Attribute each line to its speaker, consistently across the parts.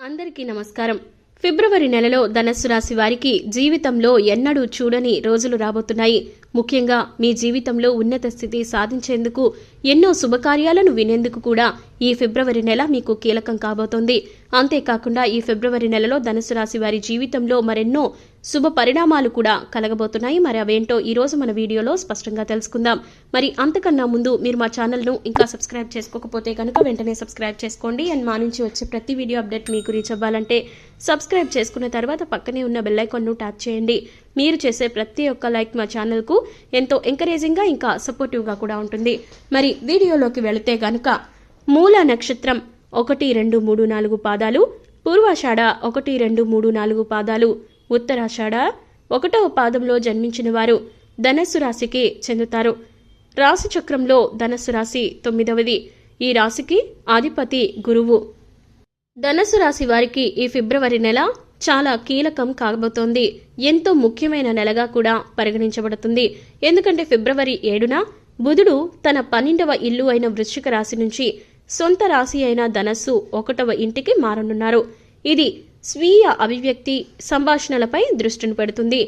Speaker 1: అందరికీ నమస్కారం. ఫిబ్రవరి నెలలో ధనస్సు రాశి వారికి జీవితంలో ఎన్నడూ చూడని రోజులు రాబోతున్నాయి. ముఖ్యంగా మీ జీవితంలో ఉన్నత స్థితి సాధించేందుకు ఎన్నో శుభకార్యాలను వినేందుకు కూడా ఈ ఫిబ్రవరి నెల మీకు కీలకం కాబోతోంది. అంతేకాకుండా ఈ ఫిబ్రవరి నెలలో ధనుసు రాశి వారి జీవితంలో మరెన్నో శుభ పరిణామాలు కూడా కలగబోతున్నాయి. మరి అవేంటో ఈ రోజు మన వీడియోలో స్పష్టంగా తెలుసుకుందాం. మరి అంతకన్నా ముందు మీరు మా ఛానల్ను ఇంకా సబ్స్క్రైబ్ చేసుకోకపోతే కనుక వెంటనే సబ్స్క్రైబ్ చేసుకోండి. అండ్ మా నుంచి వచ్చే ప్రతి వీడియో అప్డేట్ మీకు రీచ్ అవ్వాలంటే సబ్స్క్రైబ్ చేసుకున్న తర్వాత పక్కనే ఉన్న బెల్ ఐకాన్ను ట్యాప్ చేయండి. మీరు చేసే ప్రతి ఒక్క లైక్ మా ఛానల్కు ఎంతో ఎంకరేజింగ్గా ఇంకా సపోర్టివ్గా కూడా ఉంటుంది. మరి వీడియోలోకి వెళితే గనుక మూల నక్షత్రం ఒకటి రెండు మూడు నాలుగు పాదాలు పూర్వాషాఢ ఒకటి రెండు మూడు నాలుగు పాదాలు ఉత్తరాషాఢ ఒకటవ పాదంలో జన్మించిన వారు ధనస్సు రాశికి చెందుతారు. రాశి చక్రంలో ధనస్సు రాశి తొమ్మిదవది. ఈ రాశికి ఆధిపతి గురువు. ధనస్సు రాశి వారికి ఈ ఫిబ్రవరి నెల చాలా కీలకం కాబోతోంది. ఎంతో ముఖ్యమైన నెలగా కూడా పరిగణించబడుతుంది. ఎందుకంటే ఫిబ్రవరి ఏడున బుధుడు తన పన్నెండవ ఇల్లు అయిన వృశ్చిక రాశి నుంచి సొంత రాశి అయిన ధనస్సు ఒకటవ ఇంటికి మారనున్నారు. ఇది స్వీయ అభివ్యక్తి సంభాషణలపై దృష్టిని పెడుతుంది.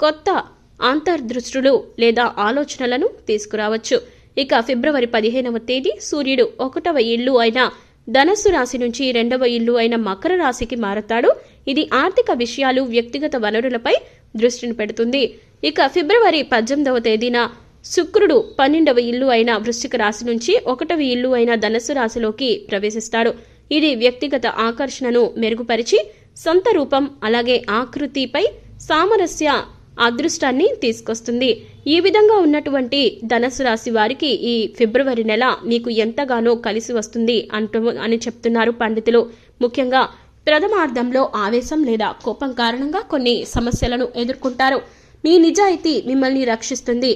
Speaker 1: కొత్త అంతర్దృష్టులు లేదా ఆలోచనలను తీసుకురావచ్చు. ఇక ఫిబ్రవరి పదిహేనవ తేదీ సూర్యుడు ఒకటవ ఇల్లు అయిన ధనస్సు రాశి నుంచి రెండవ ఇల్లు అయిన మకర రాశికి మారతాడు. ఇది ఆర్థిక విషయాలు వ్యక్తిగత వనరులపై దృష్టిని పెడుతుంది. ఇక ఫిబ్రవరి పద్దెనిమిదవ తేదీన శుక్రుడు పన్నెండవ ఇల్లు అయిన వృశ్చిక రాశి నుంచి ఒకటవ ఇల్లు అయిన ధనస్సు రాశిలోకి ప్రవేశిస్తాడు. ఇది వ్యక్తిగత ఆకర్షణను మెరుగుపరిచి సొంత రూపం అలాగే ఆకృతిపై సామరస్య అదృష్టాన్ని తీసుకొస్తుంది. ఈ విధంగా ఉన్నటువంటి ధనస్సు రాశి వారికి ఈ ఫిబ్రవరి నెల మీకు ఎంతగానో కలిసి వస్తుంది అంటూ అని చెప్తున్నారు పండితులు. ముఖ్యంగా ప్రథమార్థంలో ఆవేశం లేదా కోపం కారణంగా కొన్ని సమస్యలను ఎదుర్కొంటారు. మీ నిజాయితీ మిమ్మల్ని రక్షిస్తుంది.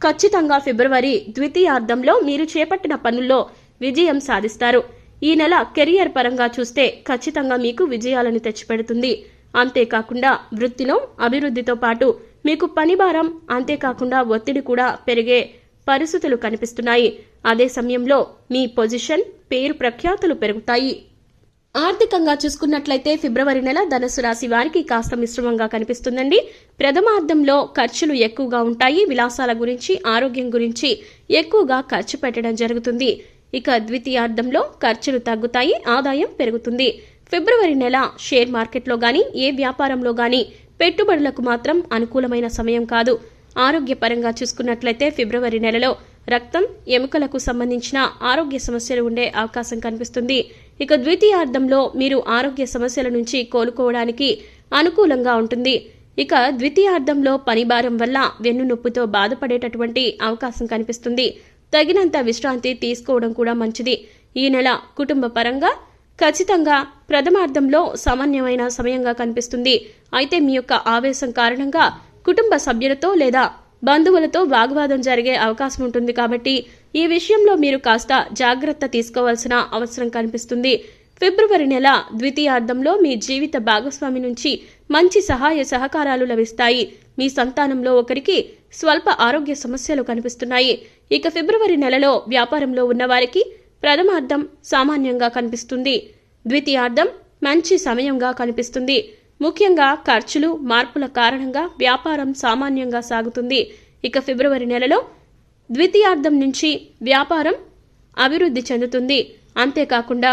Speaker 1: ఖచ్చితంగా ఫిబ్రవరి ద్వితీయార్థంలో మీరు చేపట్టిన పనుల్లో విజయం సాధిస్తారు. ఈ నెల కెరియర్ పరంగా చూస్తే ఖచ్చితంగా మీకు విజయాలను తెచ్చిపెడుతుంది. అంతేకాకుండా వృత్తిలో అభివృద్ధితో పాటు మీకు పని భారం అంతేకాకుండా ఒత్తిడి కూడా పెరిగే పరిస్థితులు కనిపిస్తున్నాయి. అదే సమయంలో మీ పొజిషన్ పేరు ప్రఖ్యాతులు పెరుగుతాయి. ఆర్థికంగా చూసుకున్నట్లయితే ఫిబ్రవరి నెల ధనుసు రాశి వారికి కాస్త మిశ్రమంగా కనిపిస్తుందండి. ప్రథమార్థంలో ఖర్చులు ఎక్కువగా ఉంటాయి. విలాసాల గురించి ఆరోగ్యం గురించి ఎక్కువగా ఖర్చు పెట్టడం జరుగుతుంది. ఇక ద్వితీయార్థంలో ఖర్చులు తగ్గుతాయి. ఆదాయం పెరుగుతుంది. ఫిబ్రవరి నెల షేర్ మార్కెట్లో కానీ ఏ వ్యాపారంలో కానీ పెట్టుబడులకు మాత్రం అనుకూలమైన సమయం కాదు. ఆరోగ్యపరంగా చూసుకున్నట్లయితే ఫిబ్రవరి నెలలో రక్తం ఎముకలకు సంబంధించిన ఆరోగ్య సమస్యలు ఉండే అవకాశం కనిపిస్తుంది. ఇక ద్వితీయార్థంలో మీరు ఆరోగ్య సమస్యల నుంచి కోలుకోవడానికి అనుకూలంగా ఉంటుంది. ఇక ద్వితీయార్థంలో పనిభారం వల్ల వెన్నునొప్పితో బాధపడేటటువంటి అవకాశం కనిపిస్తుంది. తగినంత విశ్రాంతి తీసుకోవడం కూడా మంచిది. ఈ నెల కుటుంబ పరంగా ఖచ్చితంగా ప్రథమార్థంలో సామాన్యమైన సమయంగా కనిపిస్తుంది. అయితే మీ యొక్క ఆవేశం కారణంగా కుటుంబ సభ్యులతో లేదా బంధువులతో వాగ్వాదం జరిగే అవకాశం ఉంటుంది కాబట్టి ఈ విషయంలో మీరు కాస్త జాగ్రత్త తీసుకోవాల్సిన అవసరం కనిపిస్తుంది. ఫిబ్రవరి నెల ద్వితీయార్థంలో మీ జీవిత భాగస్వామి నుంచి మంచి సహాయ సహకారాలు లభిస్తాయి. మీ సంతానంలో ఒకరికి స్వల్ప ఆరోగ్య సమస్యలు కనిపిస్తున్నాయి. ఇక ఫిబ్రవరి నెలలో వ్యాపారంలో ఉన్నవారికి ప్రథమార్థం సామాన్యంగా కనిపిస్తుంది. ద్వితీయార్థం మంచి సమయంగా కనిపిస్తుంది. ముఖ్యంగా ఖర్చులు మార్పుల కారణంగా వ్యాపారం సామాన్యంగా సాగుతుంది. ఇక ఫిబ్రవరి నెలలో ద్వితీయార్థం నుంచి వ్యాపారం అభివృద్ధి చెందుతుంది. అంతేకాకుండా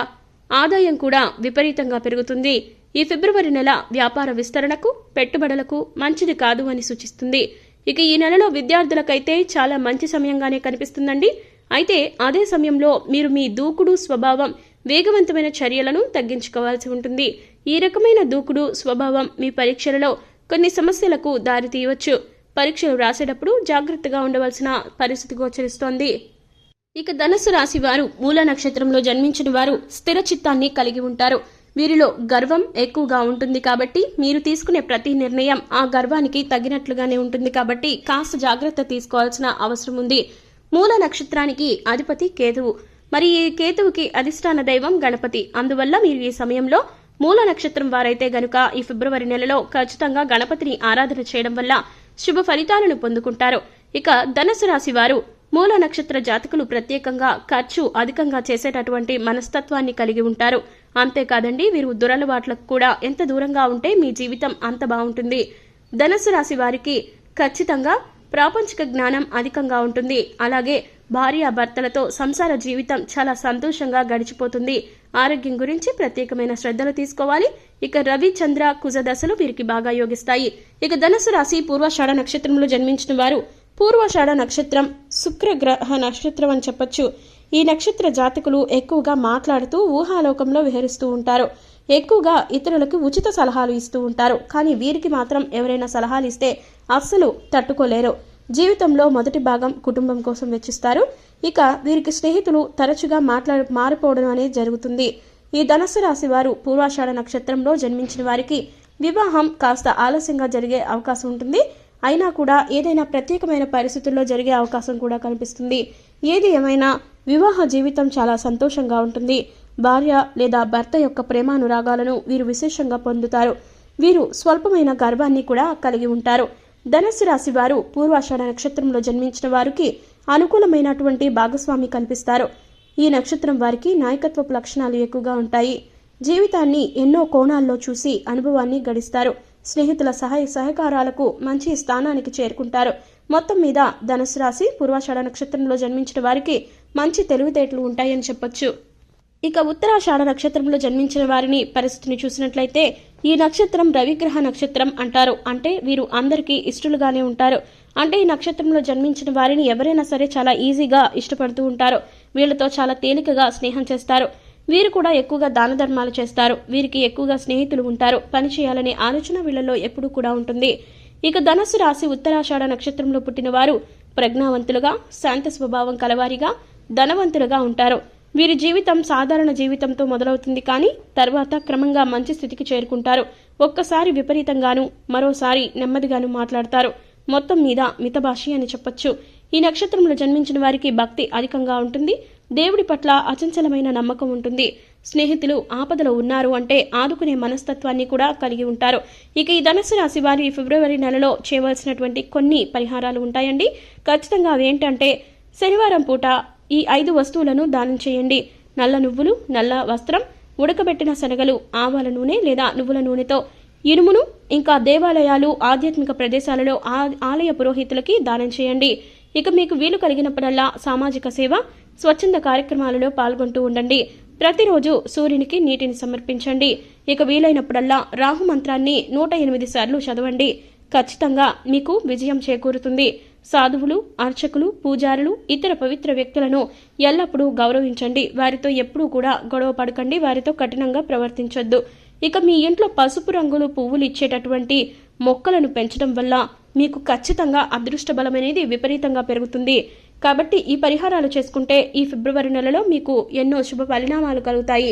Speaker 1: ఆదాయం కూడా విపరీతంగా పెరుగుతుంది. ఈ ఫిబ్రవరి నెల వ్యాపార విస్తరణకు పెట్టుబడులకు మంచిది కాదు అని సూచిస్తుంది. ఇక ఈ నెలలో విద్యార్థులకైతే చాలా మంచి సమయంగానే కనిపిస్తుందండి. అయితే అదే సమయంలో మీరు మీ దూకుడు స్వభావం వేగవంతమైన చర్యలను తగ్గించుకోవాల్సి ఉంటుంది. ఈ రకమైన దూకుడు స్వభావం మీ పరీక్షలలో కొన్ని సమస్యలకు దారితీయవచ్చు పరీక్షలు రాసేటప్పుడు జాగ్రత్తగా ఉండవలసిన పరిస్థితి గోచరిస్తోంది. ఇక ధనస్సు రాశి వారు మూల నక్షత్రంలో జన్మించిన వారు స్థిర చిత్తాన్ని కలిగి ఉంటారు. వీరిలో గర్వం ఎక్కువగా ఉంటుంది కాబట్టి మీరు తీసుకునే ప్రతి నిర్ణయం ఆ గర్వానికి తగినట్లుగానే ఉంటుంది కాబట్టి కాస్త జాగ్రత్త తీసుకోవాల్సిన అవసరం ఉంది. మూల నక్షత్రానికి అధిపతి కేతువు. మరి ఈ కేతువుకి అధిష్టాన దైవం గణపతి. అందువల్ల మీరు ఈ సమయంలో మూల నక్షత్రం వారైతే గనుక ఈ ఫిబ్రవరి నెలలో ఖచ్చితంగా గణపతిని ఆరాధన చేయడం వల్ల శుభ ఫలితాలను పొందుకుంటారు. ఇక ధనస్సు రాశి వారు మూల నక్షత్ర జాతకులు ప్రత్యేకంగా ఖర్చు అధికంగా చేసేటటువంటి మనస్తత్వాన్ని కలిగి ఉంటారు. అంతేకాదండి వీరు దురలవాట్లకు కూడా ఎంత దూరంగా ఉంటే మీ జీవితం అంత బాగుంటుంది. ధనుసు రాశి వారికి ఖచ్చితంగా ప్రాపంచిక జ్ఞానం అధికంగా ఉంటుంది. అలాగే భార్యాభర్తలతో సంసార జీవితం చాలా సంతోషంగా గడిచిపోతుంది. ఆరోగ్యం గురించి ప్రత్యేకమైన శ్రద్ధలు తీసుకోవాలి. ఇక రవి చంద్ర కుజ దశలు వీరికి బాగా యోగిస్తాయి. ఇక ధనుసు రాశి పూర్వాషాఢ నక్షత్రంలో జన్మించిన వారు పూర్వాషాఢ నక్షత్రం శుక్రగ్రహ నక్షత్రం అని చెప్పొచ్చు. ఈ నక్షత్ర జాతకులు ఎక్కువగా మాట్లాడుతూ ఊహాలోకంలో విహరిస్తూ ఉంటారు. ఎక్కువగా ఇతరులకు ఉచిత సలహాలు ఇస్తూ ఉంటారు. కానీ వీరికి మాత్రం ఎవరైనా సలహాలు ఇస్తే అస్సలు తట్టుకోలేరు. జీవితంలో మొదటి భాగం కుటుంబం కోసం వెచ్చిస్తారు. ఇక వీరికి స్నేహితులు తరచుగా మాట్లా మారిపోవడం అనేది జరుగుతుంది. ఈ ధనస్సు రాశి వారు పూర్వాషాఢ నక్షత్రంలో జన్మించిన వారికి వివాహం కాస్త ఆలస్యంగా జరిగే అవకాశం ఉంటుంది. అయినా కూడా ఏదైనా ప్రత్యేకమైన పరిస్థితుల్లో జరిగే అవకాశం కూడా కనిపిస్తుంది. ఏది ఏమైనా వివాహ జీవితం చాలా సంతోషంగా ఉంటుంది. భార్య లేదా భర్త యొక్క ప్రేమానురాగాలను వీరు విశేషంగా పొందుతారు. వీరు స్వల్పమైన గర్వాన్ని కూడా కలిగి ఉంటారు. ధనస్సు రాశి వారు పూర్వాషాఢ నక్షత్రంలో జన్మించిన వారికి అనుకూలమైనటువంటి భాగస్వామి కల్పిస్తారు ఈ నక్షత్రం వారికి నాయకత్వపు లక్షణాలు ఎక్కువగా ఉంటాయి. జీవితాన్ని ఎన్నో కోణాల్లో చూసి అనుభవాన్ని గడిస్తారు. స్నేహితుల సహాయ సహకారాలకు మంచి స్థానానికి చేరుకుంటారు. మొత్తం మీద ధనుసు రాశి పూర్వాషాఢ నక్షత్రంలో జన్మించిన వారికి మంచి తెలివితేటలు ఉంటాయని చెప్పొచ్చు. ఇక ఉత్తరాషాఢ నక్షత్రంలో జన్మించిన వారిని పరిస్థితిని చూసినట్లయితే ఈ నక్షత్రం రవిగ్రహ నక్షత్రం అంటారు. అంటే వీరు అందరికీ ఇష్టలుగానే ఉంటారు. అంటే ఈ నక్షత్రంలో జన్మించిన వారిని ఎవరైనా సరే చాలా ఈజీగా ఇష్టపడుతూ ఉంటారు. వీళ్ళతో చాలా తేలికగా స్నేహం చేస్తారు. వీరు కూడా ఎక్కువగా దాన ధర్మాలు చేస్తారు. వీరికి ఎక్కువగా స్నేహితులు ఉంటారు. పని చేయాలనే ఆలోచన వీళ్ళలో ఎప్పుడూ కూడా ఉంటుంది. ఇక ధనస్సు రాశి ఉత్తరాషాఢ నక్షత్రంలో పుట్టిన వారు ప్రజ్ఞావంతులుగా శాంత స్వభావం కలవారిగా ధనవంతులుగా ఉంటారు. వీరి జీవితం సాధారణ జీవితంతో మొదలవుతుంది కానీ తర్వాత క్రమంగా మంచి స్థితికి చేరుకుంటారు. ఒక్కసారి విపరీతంగాను మరోసారి నెమ్మదిగాను మాట్లాడతారు. మొత్తం మీద మితభాషి అని చెప్పొచ్చు. ఈ నక్షత్రంలో జన్మించిన వారికి భక్తి అధికంగా ఉంటుంది. దేవుడి పట్ల అచంచలమైన నమ్మకం ఉంటుంది. స్నేహితులు ఆపదలో ఉన్నారు అంటే ఆదుకునే మనస్తత్వాన్ని కూడా కలిగి ఉంటారు. ఇక ఈ ధనుసు రాశి వారి ఫిబ్రవరి నెలలో చేయవలసినటువంటి కొన్ని పరిహారాలు ఉంటాయండి. ఖచ్చితంగా అవి ఏంటంటే శనివారం పూట ఈ ఐదు వస్తువులను దానం చేయండి. నల్ల నువ్వులు నల్ల వస్త్రం ఉడకబెట్టిన శనగలు ఆవాల నూనె లేదా నువ్వుల నూనెతో ఇనుమును ఇంకా దేవాలయాలు ఆధ్యాత్మిక ప్రదేశాలలో ఆ- ఆలయ పురోహితులకి దానం చేయండి. ఇక మీకు వీలు కలిగినప్పుడల్లా సామాజిక సేవ స్వచ్ఛంద కార్యక్రమాలలో పాల్గొంటూ ఉండండి. ప్రతిరోజు సూర్యునికి నీటిని సమర్పించండి. ఇక వీలైనప్పుడల్లా రాహు మంత్రాన్ని నూట ఎనిమిది సార్లు చదవండి. ఖచ్చితంగా మీకు విజయం చేకూరుతుంది. సాధువులు అర్చకులు పూజారులు ఇతర పవిత్ర వ్యక్తులను ఎల్లప్పుడూ గౌరవించండి. వారితో ఎప్పుడూ కూడా గొడవ పడకండి. వారితో కఠినంగా ప్రవర్తించొద్దు. ఇక మీ ఇంట్లో పసుపు రంగులు పువ్వులు ఇచ్చేటటువంటి మొక్కలను పెంచడం వల్ల మీకు ఖచ్చితంగా అదృష్ట బలం అనేది విపరీతంగా పెరుగుతుంది. కాబట్టి ఈ పరిహారాలు చేసుకుంటే ఈ ఫిబ్రవరి నెలలో మీకు ఎన్నో శుభ పరిణామాలు కలుగుతాయి.